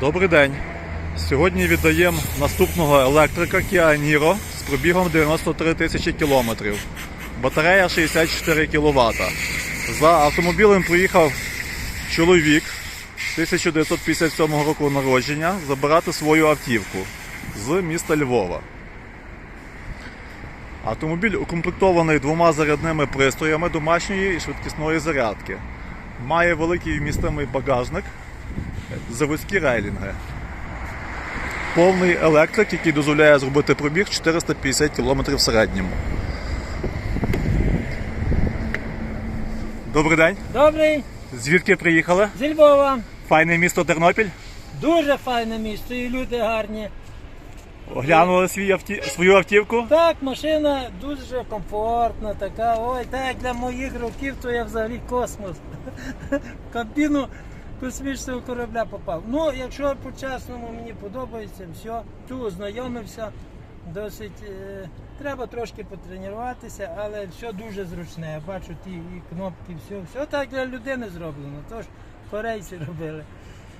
Добрий день. Сьогодні віддаємо наступного електрика Kia Niro з пробігом 93 тисячі кілометрів. Батарея 64 кВт. За автомобілем приїхав чоловік 1957 року народження забирати свою автівку з міста Львова. Автомобіль укомплектований двома зарядними пристроями домашньої і швидкісної зарядки. Має великий вмістимий багажник, заводські рейлінги. Повний електрик, який дозволяє зробити пробіг 450 км в середньому. Добрий день. Добрий, Звідки приїхали? зі Львова. Файне місто Тернопіль. Дуже файне місто і люди гарні. Оглянули свій авті... свою автівку. Так, машина дуже комфортна, така. Ой, так як для моїх років, то я взагалі космос. Кабіну космічного корабля попав. Ну, якщо по-чесному мені подобається, все, тут ознайомився. Досить е, треба трошки потренуватися, але все дуже зручне. Я бачу ті і кнопки, все, все так для людини зроблено. Тож корейці робили.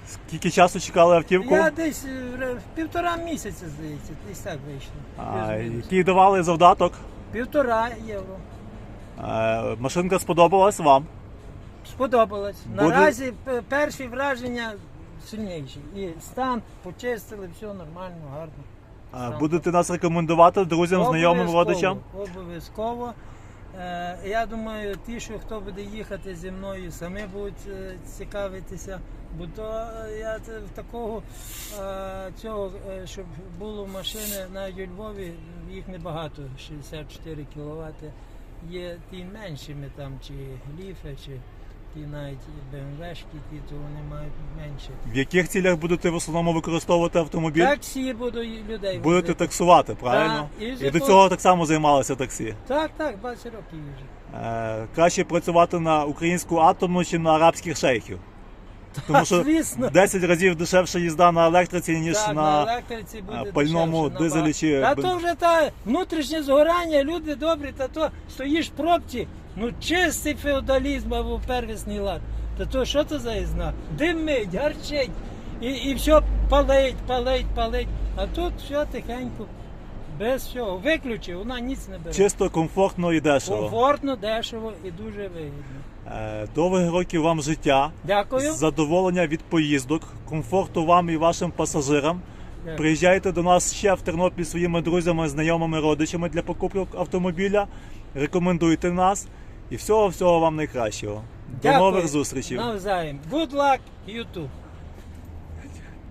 Скільки часу чекали автівку? Я десь е, ре- півтора місяця, здається, десь так вийшло. А, Плюс-мінус. який давали завдаток? Півтора євро. Е, Машинка сподобалась вам. Сподобалось. Буде- Наразі п- перші враження сильніші. І стан почистили, все нормально, гарно. А. Будете нас рекомендувати друзям, знайомим, Обов'язково, родичам? Обов'язково. Е, я думаю, ті, що хто буде їхати зі мною, самі будуть е, цікавитися. Бо то е, я в такого е, цього, е, щоб було машини навіть у Львові, їх небагато, 64 кВт. Є ті меншими там, чи ліфи, чи ті навіть БМВшки, ті, то вони мають менше. В яких цілях будете в основному використовувати автомобіль? Таксі буду людей Будете возити. таксувати, правильно? Так, і і вже до по- цього так само займалися таксі. Так, так, 20 років вже. Е, краще працювати на українську атомну чи на арабських шейхів. Тому що звісно. 10 разів дешевша їзда на електриці, ніж так, на електриці буде а, пальному дешевше, дизелі набагато. чи Та бен- то вже та внутрішнє згорання, люди добрі, та то стоїш в пробці, ну чистий феодалізм або первісний лад. Та то що це за ізна? Димить, гарчить, і, і все палить, палить, палить. А тут все тихенько, без всього. Виключив, вона ніц не бере. Чисто, комфортно і дешево. Комфортно, дешево і дуже вигідно. Е, довгих років вам життя, Дякую. задоволення від поїздок, комфорту вам і вашим пасажирам. Дякую. Приїжджайте до нас ще в Тернопіль своїми друзями, знайомими, родичами для покупки автомобіля. Рекомендуйте нас і всього всього вам найкращого. До Дякую. нових зустрічей. Навзаєм. Good luck, YouTube.